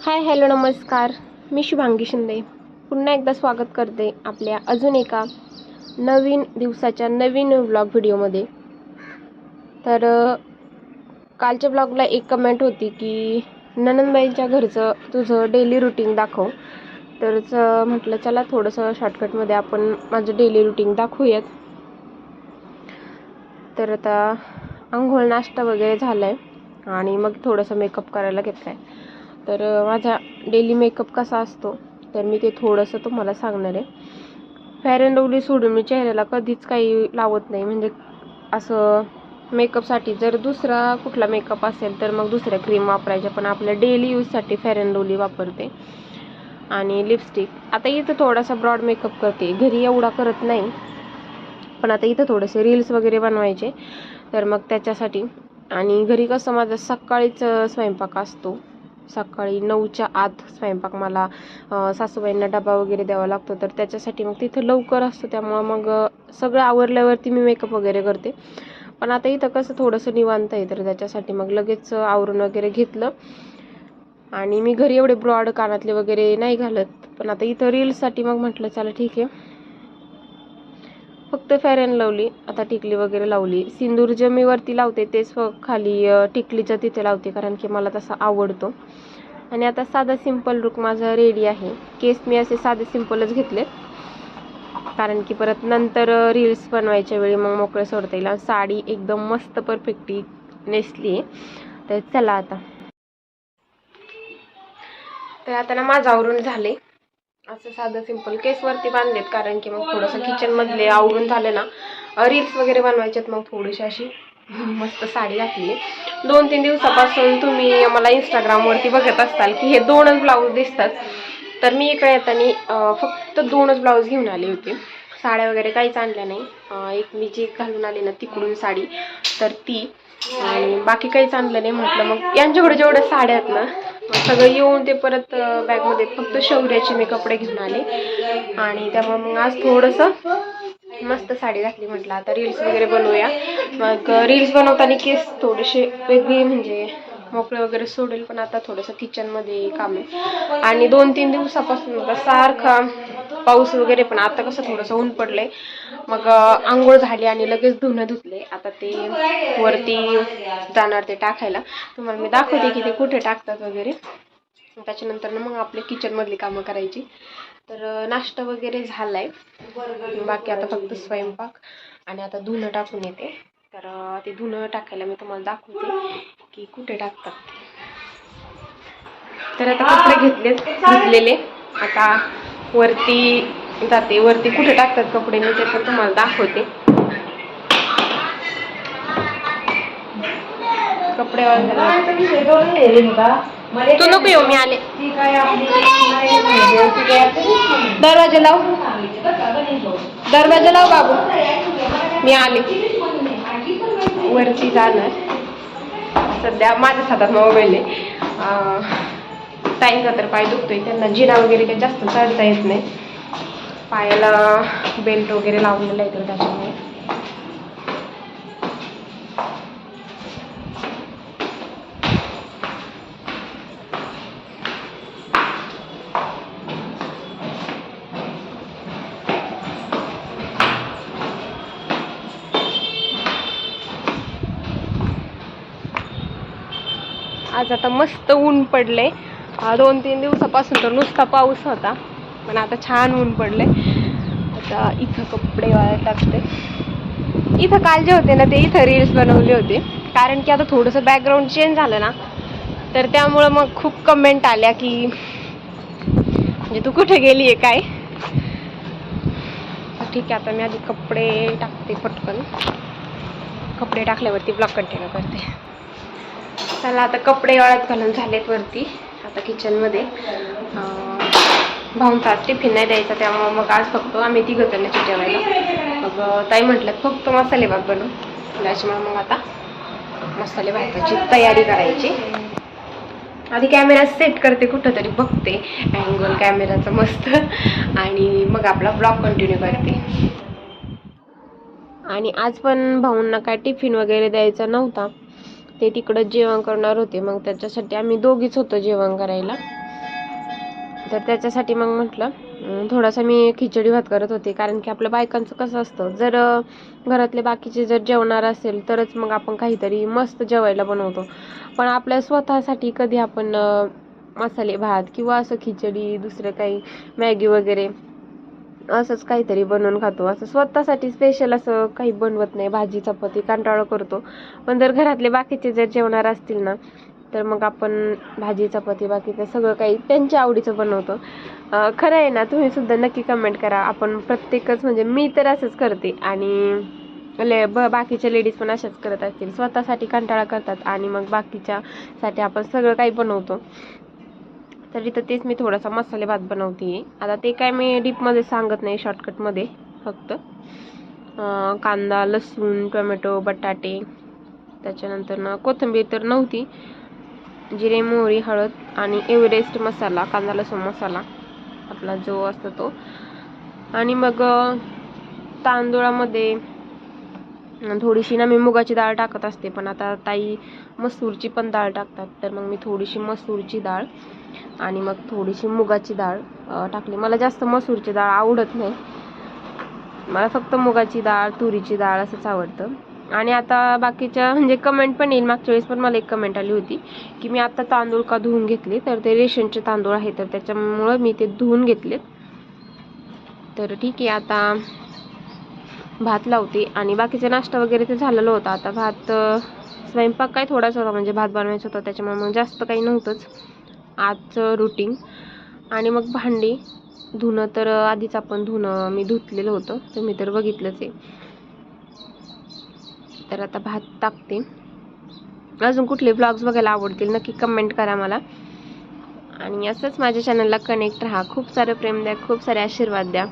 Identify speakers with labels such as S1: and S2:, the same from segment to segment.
S1: Hi hello नमस्कार. मी शुभांगी शिंदे. पुन्हा एकदा स्वागत करते आपल्या अजून एका नवीन दिवसाच्या नवीन ब्लॉग व्हिडिओमध्ये तर कालच्या ब्लॉगला एक कमेंट होती की ननंदबाईंच्या घरचं तुझं डेली रुटीन दाखव. तरच म्हटलं चला थोडंसं शॉर्टकटमध्ये आपण माझं डेली रुटीन दाखवूयात. तर आता आंघोळ नाश्ता वगैरे झाला आहे आणि मग थोडंसं मेकअप करायला घेतला आहे तर माझा डेली मेकअप कसा असतो तर मी ते थोडंसं तुम्हाला सांगणार आहे. फेअर अँड लवली सोडून मी चेहऱ्याला कधीच काही लावत नाही. म्हणजे असं मेकअपसाठी जर दुसरा कुठला मेकअप असेल तर मग दुसऱ्या क्रीम वापरायच्या पण आपल्या डेली यूजसाठी फेअर अँड लवली वापरते. आणि लिपस्टिक आता इथं थोडासा ब्रॉड मेकअप करते. घरी एवढा करत नाही. पण आता इथं थोडेसे रील्स वगैरे बनवायचे. तर मग त्याच्यासाठी. आणि घरी कसं माझा सकाळीच स्वयंपाक असतो. सकाळी नऊच्या आत स्वयंपाक मला सासूबाईंना डबा वगैरे द्यावा लागतो. तर त्याच्यासाठी मग तिथं लवकर असतो त्यामुळं मग सगळं आवरल्यावरती मी मेकअप वगैरे करते. पण आता इथं कसं थोडंसं निवांत आहे तर त्याच्यासाठी मग लगेच आवरून वगैरे घेतलं. आणि मी घरी एवढे ब्रॉड कानातले वगैरे नाही घालत. पण आता इथं रील्ससाठी मग म्हटलं चला ठीक आहे. फक्त फेअर अँड लवली आता टिकली वगैरे लावली. सिंदूर जे मी वरती लावते तेच फ- खाली टिकलीच्या तिथे लावते कारण की मला तसा आवडतो. आणि आता साधा सिंपल लुक माझा रेडी आहे. केस मी असे साधे सिंपलच घेतलेत. कारण की परत नंतर रील्स बनवायच्या वेळी मग मोकळे सोडता येईल. साडी एकदम मस्त परफेक्टली नेसली आहे. तर चला आता. तर आता ना माझं आवरून झाले. असं साधं सिंपल केसवरती बांधलेत कारण की मग थोडंसं किचनमधले आवडून झाले ना रील्स वगैरे बनवायच्यात मग थोडीशी अशी मस्त साडी घातली. दोन तीन दिवसापासून तुम्ही मला इंस्टाग्रामवरती बघत असताल की हे दोनच ब्लाऊज दिसतात. तर मी इकडे येताना फक्त दोनच ब्लाऊज घेऊन आले होते. साड्या वगैरे काहीच आणल्या नाही. एक मी जी घालून आली ना तिकडून साडी तर ती. आणि बाकी काहीच आणलं नाही म्हटलं मग यांच्याकडे जेवढ्या साड्या आहेत ना सगळं येऊन ते परत बॅगमध्ये फक्त शौर्याचे मी कपडे घेऊन आले. आणि त्यामुळे मग आज थोडंसं मस्त साडी घातली म्हटलं. आता रील्स वगैरे बनवूया. मग रील्स बनवताना केस थोडेसे वेगळी म्हणजे मोकळे वगैरे सोडेल पण आता थोडंसं किचनमध्ये काम आहे. आणि दोन तीन दिवसापासून सारखा पाऊस वगैरे पण आता कसं थोडंसं ऊन पडलंय. मग आंघोळ झाली आणि लगेच धुणं धुतले आता ते वरती जाणार ते टाकायला. तुम्हाला मी दाखवते की ते कुठे टाकतात वगैरे. त्याच्यानंतर ना मग आपले किचनमधली कामं करायची. तर नाश्ता वगैरे झालाय. बाकी आता फक्त स्वयंपाक आणि आता धुणं टाकून येते. तर ते धुणं टाकायला मी तुम्हाला दाखवते की कुठे टाकतात तर आता कपडे घेतलेत धुतलेले आता वरती जाते. वरती कुठे टाकतात कपडे? मी ते पण तुम्हाला दाखवते. कपडे तू नको येऊ मी आले. दरवाजा लाव. दरवाजा लाव बाबू. मी आले. वरती जाणार. सध्या माझ्याच हातात मोबाईल आहे. ताईंचा तर पाय दुखतोय. त्यांना जिना वगैरे काही जास्त चढता येत नाही. पायाला बेल्ट वगैरे लावलेला आहे तर त्याच्यामुळे. आज आता मस्त ऊन पडले दोन तीन दिवसापासून तर नुसता पाऊस होता पण आता छान ऊन पडले आता इथं कपडे वाळत टाकते. इथं काल जे होते ना ते इथं रील्स बनवले होते. कारण की आता थोडंसं बॅकग्राऊंड चेंज झालं ना तर त्यामुळं मग खूप कमेंट आल्या की म्हणजे तू कुठे गेली आहे काय ठीक आहे आता मी आधी कपडे टाकते पटकन. कपडे टाकल्यावरती ब्लॉक कंटिन्यू करते. चला आता कपडे वाळत घालून झालेत वरती. आता किचनमध्ये भाऊन आज टिफिन नाही द्यायचा त्यामुळं मग आज फक्त आम्ही तिघं जणांची जेवायला. मग ताई म्हटलं फक्त मसाले भात बनव. त्याच्यामुळे मग आता मसाले भाताची तयारी करायची. आधी कॅमेरा सेट करते कुठं तरी बघते अँगल कॅमेराचं मस्त. आणि मग आपला ब्लॉग कंटिन्यू करते. आणि आज पण भाऊंना काय टिफिन वगैरे द्यायचा नव्हता. ते तिकडं जेवण करणार होते. मग त्याच्यासाठी आम्ही दोघीच होतो जेवण करायला. तर त्याच्यासाठी मग म्हटलं थोडासा मी खिचडी भात करत होते. कारण की आपल्या बायकांचं कसं असतं जर घरातले बाकीचे जर जेवणार असेल तरच मग आपण काहीतरी मस्त जेवायला बनवतो. पण आपल्या स्वतःसाठी कधी आपण मसाले भात किंवा असं खिचडी दुसरं काही मॅगी वगैरे असंच काहीतरी बनवून खातो. असं स्वतःसाठी स्पेशल असं काही बनवत नाही. भाजी चपाती कंटाळा करतो. पण जर घरातले बाकीचे जर जेवणार असतील ना तर मग आपण भाजी चपाती बाकीचं सगळं काही त्यांच्या आवडीचं बनवतो. खरं आहे ना तुम्ही सुद्धा नक्की कमेंट करा. आपण प्रत्येकच म्हणजे मी तर असंच करते. आणि ले ब बाकीच्या लेडीज पण अशाच करत असतील. स्वतःसाठी कंटाळा करतात आणि मग बाकीच्यासाठी आपण सगळं काही बनवतो. तर इथं तेच मी थोडासा मसाले भात बनवते आता ते काय मी डीपमध्ये सांगत नाही शॉर्टकटमध्ये फक्त. कांदा लसूण टोमॅटो बटाटे त्याच्यानंतर ना कोथिंबीर तर नव्हती. जिरे मोहरी हळद आणि एव्हरेस्ट मसाला कांदा लसूण मसाला आपला जो असतो तो. आणि मग तांदूळामध्ये थोडीशी ना मी मुगाची डाळ टाकत असते पण आता ताई मसूरची पण डाळ टाकतात तर मग मी थोडीशी मसूरची डाळ आणि मग थोडीशी मुगाची डाळ टाकली. मला जास्त मसूरची डाळ आवडत नाही. मला फक्त मुगाची डाळ तुरीची डाळ असंच आवडतं. आणि आता बाकीच्या म्हणजे कमेंट पण येईल. मागच्या वेळेस पण मला एक कमेंट आली होती की मी आता तांदूळ का धुवून घेतले? तर ते रेशनचे तांदूळ आहे तर त्याच्यामुळं मी ते धुवून घेतलेत. तर ठीक आहे आता भात लावते. आणि बाकीचा नाश्ता वगैरे ते झालेलं होता. आता भात स्वयंपाक काय थोडाच होता. म्हणजे भात बनवायचा होता त्याच्यामुळे मग जास्त काही नव्हतंच. आजचं रुटीन आणि मग भांडी धुणं तर आधीच आपण धुणं मी धुतलेलं होतं तुम्ही तर बघितलंच आहे. तर आता भात टाकते. अजून कुठले ब्लॉग्स बघायला आवडतील नक्की कमेंट करा मला. आणि असंच माझ्या चॅनलला कनेक्ट राहा. खूप सारं प्रेम द्या खूप सारे आशीर्वाद द्या.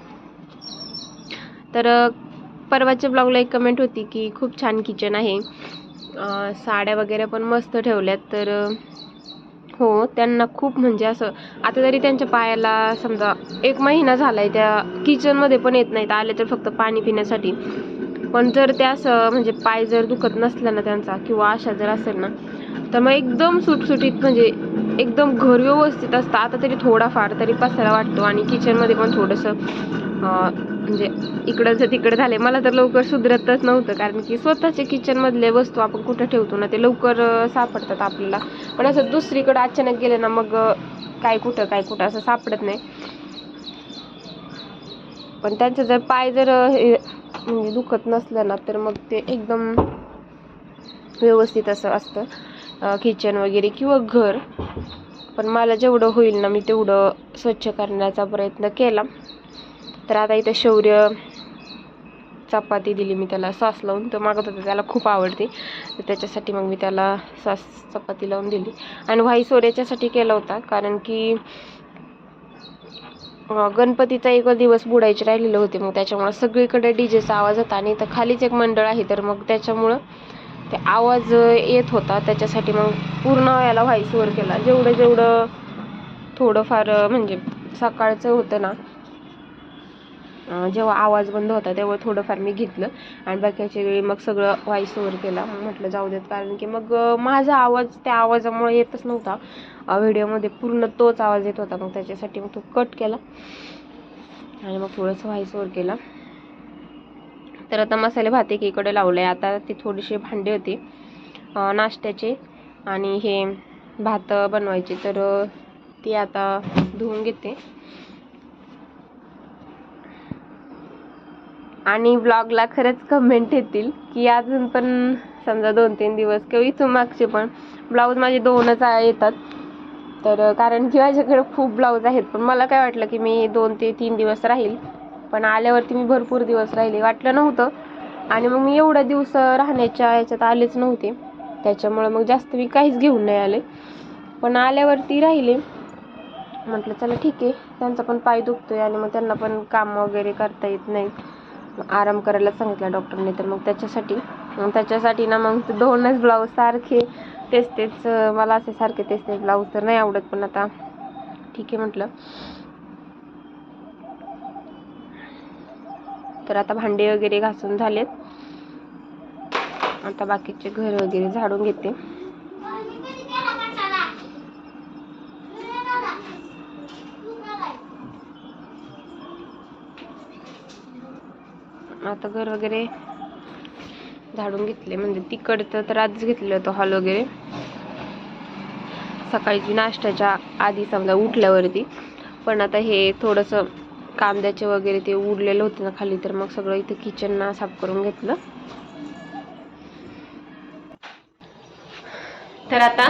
S1: तर परवाच्या ब्लॉगला एक कमेंट होती की खूप छान किचन आहे. साड्या वगैरे पण मस्त ठेवल्यात तर हो त्यांना खूप म्हणजे असं आता तरी त्यांच्या पायाला समजा एक महिना झालाय त्या किचनमध्ये पण येत नाहीत आले तर फक्त पाणी पिण्यासाठी. पण जर त्या असं म्हणजे पाय जर दुखत नसला ना त्यांचा किंवा अशा जर असेल ना तर मग एकदम सुटसुटीत म्हणजे एकदम घर व्यवस्थित असतं. आता तरी थोडाफार तरी पसारा वाटतो आणि किचनमध्ये पण थोडंसं म्हणजे इकडंचं तिकडं झाले मला तर लवकर सुधरतच नव्हतं कारण की स्वतःचे किचनमधले वस्तू आपण कुठं ठेवतो ना ते लवकर सापडतात आपल्याला. पण असं दुसरीकडं अचानक गेले ना मग काय कुठं काय कुठं असं सापडत नाही. पण त्यांचं जर पाय जर हे म्हणजे दुखत नसलं ना तर मग ते एकदम व्यवस्थित असं असतं किचन वगैरे किंवा घर. पण मला जेवढं होईल ना मी तेवढं स्वच्छ करण्याचा प्रयत्न केला. तर आता इथं शौर्य चपाती दिली मी त्याला सॉस लावून. तर मागत होता त्याला खूप आवडते. तर त्याच्यासाठी मग मी त्याला सॉस चपाती लावून दिली. आणि व्हाई सोऱ्याच्यासाठी केला होता कारण की गणपतीचा एक दिवस बुडायचे राहिलेले होते. मग त्याच्यामुळं सगळीकडे डीजेचा आवाज होता आणि इथं खालीच एक मंडळ आहे. तर मग त्याच्यामुळं ते आवाज येत होता. त्याच्यासाठी मग पूर्ण याला व्हाईसवर केला. जेवढं जेवढं थोडंफार म्हणजे सकाळचं होतं ना जेव्हा आवाज बंद होता तेव्हा थोडंफार मी घेतलं. आणि बाकीच्या वेळी मग सगळं व्हॉइस ओव्हर केला. मग म्हटलं जाऊ देत कारण की मग माझा आवाज त्या आवाजामुळे येतच नव्हता. व्हिडिओमध्ये पूर्ण तोच आवाज येत होता. मग त्याच्यासाठी मग तो कट केला. आणि मग थोडंसं व्हाईस ओव्हर केला. तर आता मसाले भात एकीकडे लावले. आता ती थोडीशी भांडी होती. नाश्त्याचे. आणि हे भात बनवायचे. तर ती आता धुवून घेते. आणि ब्लॉगला खरंच कमेंट येतील की अजून पण समजा दोन तीन दिवस किंवा इथून मागचे पण ब्लाऊज माझे दोनच येतात. तर कारण की माझ्याकडे खूप ब्लाऊज आहेत. पण मला काय वाटलं की मी दोन ते तीन दिवस राहील. पण आल्यावरती मी भरपूर दिवस राहिले. वाटलं नव्हतं. आणि मग मी एवढ्या दिवस राहण्याच्या याच्यात आलेच नव्हते. त्याच्यामुळं मग जास्त मी काहीच घेऊन नाही आले. पण आल्यावरती राहिले. म्हटलं चला ठीक आहे. त्यांचा पण पाय दुखतोय आणि मग त्यांना पण काम वगैरे करता येत नाही. आराम करायला सांगितलं डॉक्टरने तर मग त्याच्यासाठी मग त्याच्यासाठी ना मग ते दोनच ब्लाऊज सारखे तेच तेच मला असे सारखे तेच तेच ब्लाऊज तर नाही आवडत पण आता ठीक आहे म्हटलं. तर आता भांडे वगैरे घासून झालेत. आता बाकीचे घर वगैरे झाडून घेते. आता घर वगैरे झाडून घेतले. म्हणजे तिकडचं तर आधीच घेतलेलं होतं हॉल वगैरे. सकाळची नाश्त्याच्या आधी समजा उठल्यावरती. पण आता हे थोडंसं कांद्याचे वगैरे ते उडलेलं होतं ना खाली तर मग सगळं इथं किचन ना साफ करून घेतलं. तर आता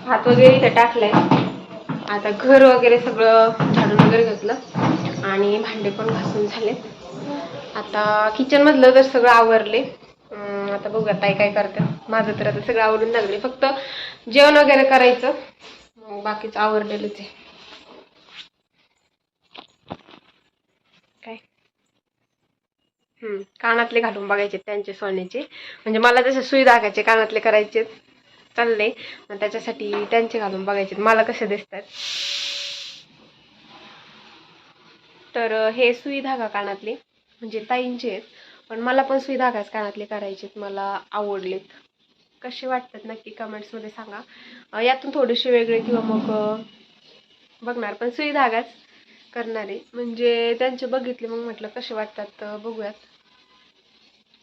S1: भात वगैरे इथं टाकलाय. आता घर वगैरे सगळं झाडून वगैरे घेतलं. आणि भांडे पण घासून झाले आता किचन मधलं तर सगळं आवरले आता बघू ताई काय करते. माझं तर आता सगळं आवरून लागले. फक्त जेवण वगैरे करायचं. मग बाकीचं आवरलेलंच आहे. काय? हम्म कानातले घालून बघायचे त्यांचे सोन्याचे. म्हणजे मला तसे सुई दाखायचे कानातले करायचे चालले. त्याच्यासाठी त्यांचे घालून बघायचे. मला कसे दिसतात. तर हे सुई धागा कानातले. म्हणजे ताईंचे आहेत. पण मला पण सुई धागाच कानातले करायचे मला आवडलेत. कसे वाटतात नक्की कमेंट्समध्ये सांगा. यातून थोडेसे वेगळे किंवा मग बघणार. पण सुई धागाच करणारे. म्हणजे त्यांचे बघितले मग म्हटलं कसे वाटतात बघूयात.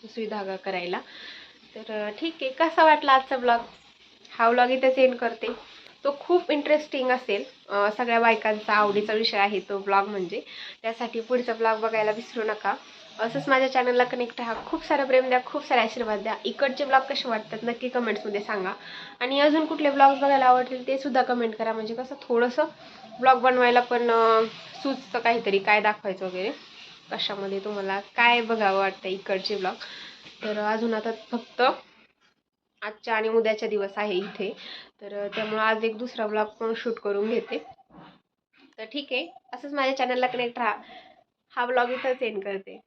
S1: सुई धागा करायला. तर ठीक आहे. कसा वाटला आजचा ब्लॉग हा व्लॉग इथेच एंड करते. तो खूप इंटरेस्टिंग असेल. सगळ्या बायकांचा आवडीचा विषय आहे तो ब्लॉग म्हणजे. त्यासाठी पुढचा ब्लॉग बघायला विसरू नका. असंच माझ्या चॅनलला कनेक्ट राहा. खूप सारं प्रेम द्या खूप सारे आशीर्वाद द्या. इकडचे ब्लॉग कसे वाटतात नक्की कमेंट्समध्ये सांगा. आणि अजून कुठले ब्लॉग्स बघायला आवडतील ते सुद्धा कमेंट करा. म्हणजे कसं थोडंसं ब्लॉग बनवायला पण सुचतं काहीतरी काय दाखवायचं वगैरे. कशामध्ये तुम्हाला काय बघावं वाटतं इकडचे ब्लॉग तर अजून आता फक्त आजच्या आणि उद्याच्या दिवस आहे इथे. तर त्यामुळं आज एक दुसरा ब्लॉग पण शूट करून घेते. तर ठीक आहे असंच माझ्या चॅनलला कनेक्ट राहा. हा ब्लॉग इथंच एंड करते.